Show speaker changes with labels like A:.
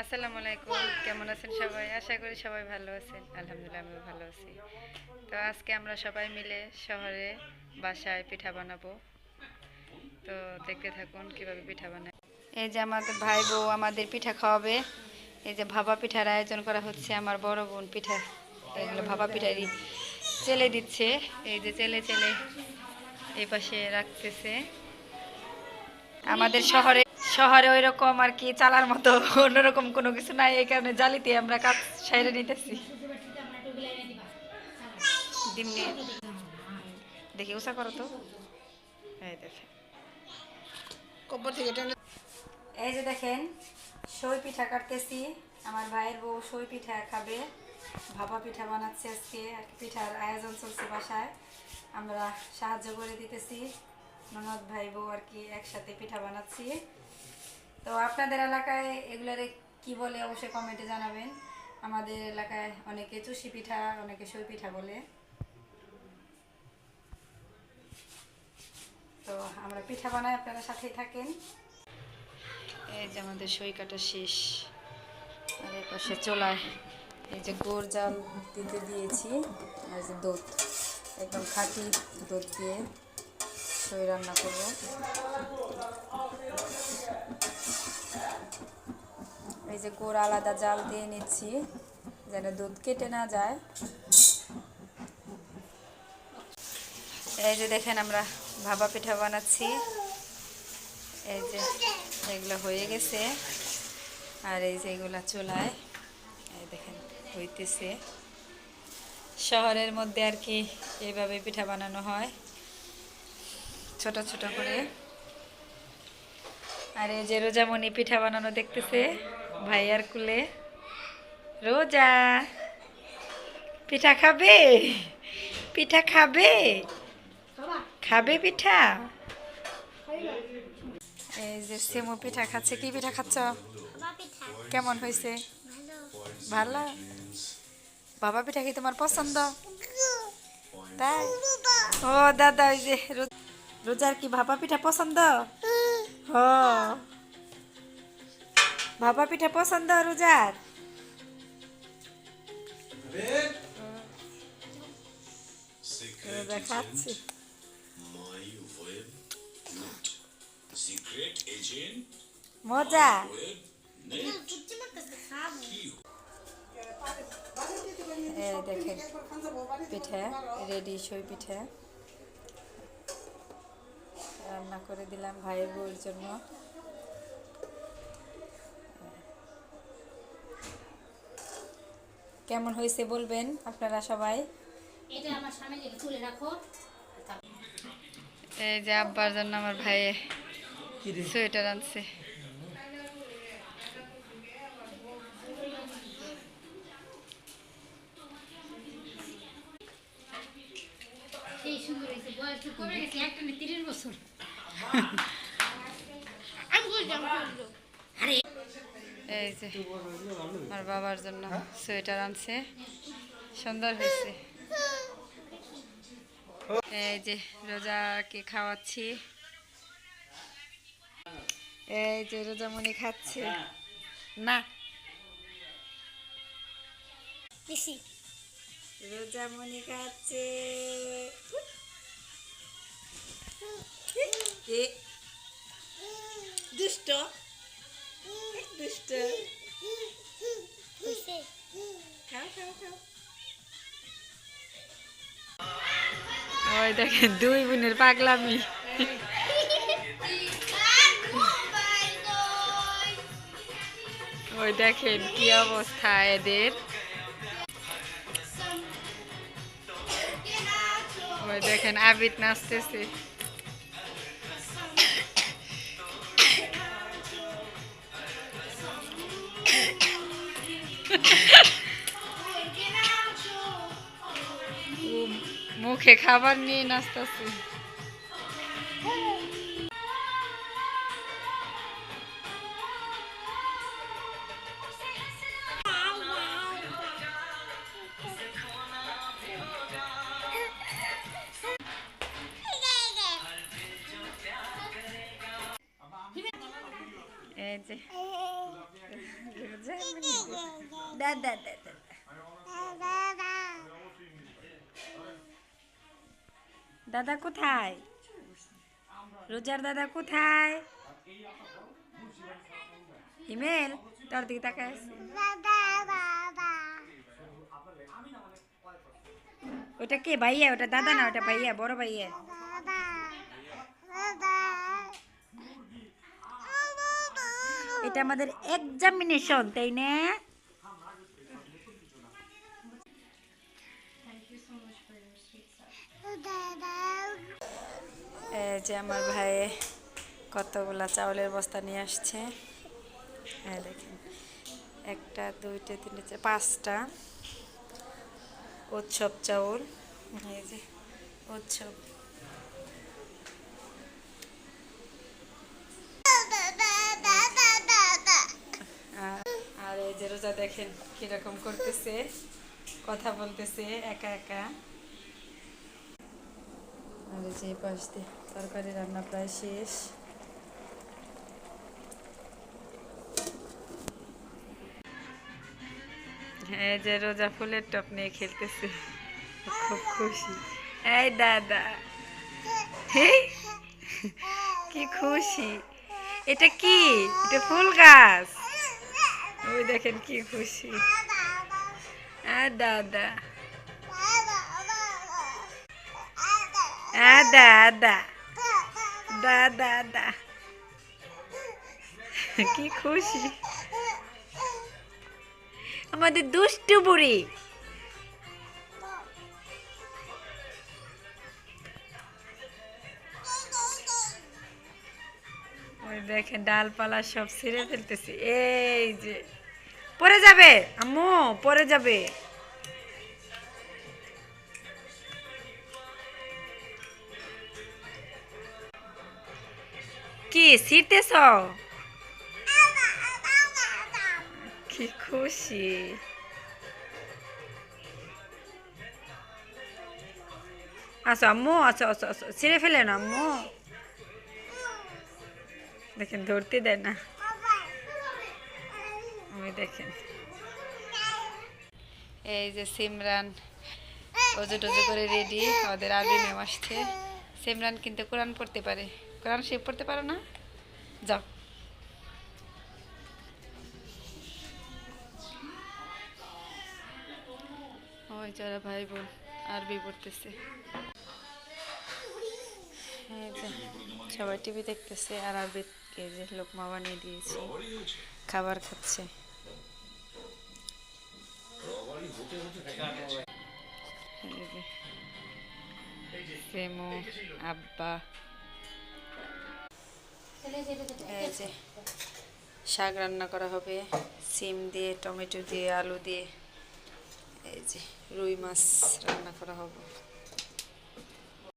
A: আসসালামু আলাইকুম। কেমন আছেন সবাই? আশা করি সবাই ভালো আছেন। আলহামদুলিল্লাহ, আমিও ভালো আছি। তো আজকে আমরা সবাই মিলে শহরে বাসায় পিঠা বানাবো। তো দেখতে থাকুন কীভাবে পিঠা বানায়। এই যে আমাদের ভাই বউ আমাদের পিঠা খাওয়াবে। এই যে ভাবা পিঠার আয়োজন করা হচ্ছে আমার বড় বোন পিঠা। এগুলো ভাপা পিঠারই চেলে দিচ্ছে। এই যে চেলে চেলে এই পাশে রাখতেছে। আমাদের শহরে শহরে ওই রকম আর কি চালার মতো অন্যরকম কোনো কিছু নাই এই কারণে জালিতে আমরা কাজ সাইরে নিতেছি। ডিম নিয়ে। দেখি উষা করো তো। এই দেখেন।
B: কব্বর থেকে
A: এই যে দেখেন সই পিঠা কাটতেছি। আমার ভাইয়ের বউ সই পিঠা খাবে। ভাপা পিঠা বানাচ্ছে আজকে। আর কি পিঠার আয়োজন চলছে বাসায়। আমরা সাহায্য করে দিতেছি। ননদ ভাই বউ আর কি একসাথে পিঠা বানাচ্ছি। তো আপনাদের এলাকায় এগুলারে কি বলে অবশ্যই কমেন্টে জানাবেন। আমাদের এলাকায় অনেকে চুষি পিঠা, অনেকে সই পিঠা বলে। তো আমরা পিঠা বানাই, আপনারা সাথেই থাকেন। এই যে আমাদের সই কাটা শেষ। আর এর পাশে চলায় এই যে গোড় জাল দিতে দিয়েছি, আর যে দুধ একদম খাঁটি দুধ দিয়ে সই রান্না করব। এই যে গোড় আলাদা জাল দিয়ে নিচ্ছি, যেন দুধ কেটে না যায়। এই যে দেখেন আমরা ভাবা পিঠা বানাচ্ছি। এই যে এগুলো হয়ে গেছে। আর এই যে এগুলা চুলায়, এই দেখেন হইতেছে। শহরের মধ্যে আর কি এইভাবে পিঠা বানানো হয়। ছোট ছোট করে। আর এই যে রোজামণি পিঠা বানানো দেখতেছে। ভাইয়ার কুলে। রোজা। পিঠা খাবে? পিঠা খাবে? খাবে পিঠা? এই যে সেমু পিঠা খাচ্ছে। কি পিঠা খাচ্ছ? কেমন হয়েছে? ভালো। বাবা পিঠা কি তোমার পছন্দ? তাই? ও দাদা ওই যে রোজার কি ভাপা পিঠা পছন্দ? হ। ভাপা পিঠা পছন্দ রোজার? রোজা খাচ্ছে।
C: Secret agent
A: মজা। দেখেন পিঠা রেডি সই পিঠা। রান্না করে দিলাম ভাইয়ের বউর জন্য। কেমন হয়েছে বলবেন আপনারা সবাই?
D: এটা আমার সামনে তুলে রাখো।
A: এই যে আব্বার জন্য আমার ভাইয়ে সোয়েটার আনছে।
D: সেই সুন্দর হয়েছে বয়স তো কমে গেছে একটা তিরিশ বছর।
A: এই যে আমার বাবার জন্য সোয়েটার আনছে। সুন্দর হয়েছে। এই যে রোজাকে খাওয়াচ্ছি। এই যে রোজামণি খাচ্ছে। না। রোজামণি খাচ্ছে। দুষ্ট। খাও ওই দেখেন দুই বোনের পাগলামি ওই দেখেন কি অবস্থা এদের ওই দেখেন আবিদ নাচতেছে মুখে খাবার নিয়ে নাচতেছে। রোজা দাদা দাদা দাদা কোথায়? রোজার দাদা কোথায়? ইমেল, তোর দিকে ওটা কে ভাইয়া? ওটা দাদা না, ওটা ভাইয়া? বড় ভাইয়া? এটা আমাদের এক্সামিনেশন তাই না এই যে আমার ভাই কতগুলা চাউলের বস্তা নিয়ে আসছে। হ্যাঁ দেখেন, একটা, দুইটা, তিনটে পাঁচটা উৎসব চাউল। এই যে উৎসব। আর এই যে রোজা দেখেন কীরকম করতেছে, কথা বলতেছে, একা একা। আর যে পাশ দিয়ে তরকারি রান্না প্রায় শেষ। এই যে রোজা ফুলের টপ নিয়ে খেলতেছে, খুব খুশি। এই দাদা কি খুশি। এটা কি? এটা ফুল গাছ। ওই দেখেন কি খুশি। আর দাদা। আর দাদা দাদা দা কি খুশি। আমাদের দুষ্টু বুড়ি। ওই দেখেন, ডালপালা সব ছিঁড়ে ফেলতেছি। এই যে পরে যাবে, আম্মু পরে যাবে। কি? ছিঁড়তেছ কি খুশি। আসো আম্মু আসো আসো আসো ছিঁড়ে ফেলে না, আম্মু? দেখেন, ধরতে দেয় না। ওই দেখেন। এই যে সিমরান অজু টজু করে রেডি ওদের আরবি ম্যাম আসছে। সিমরান কিন্তু কোরআন পড়তে পারে। কোরআন শিব পড়তে পারো না যাও ওই যারা ভাই বোন আরবি পড়তেছে সবাই টিভি দেখতেছে আর আরবিকে যে লোকমা বানিয়ে দিয়েছি খাবার খাচ্ছে এই আব্বা শাক রান্না করা হবে। সিম দিয়ে, টমেটো দিয়ে, আলু দিয়ে। এই যে, রুই মাছ রান্না করা হবে।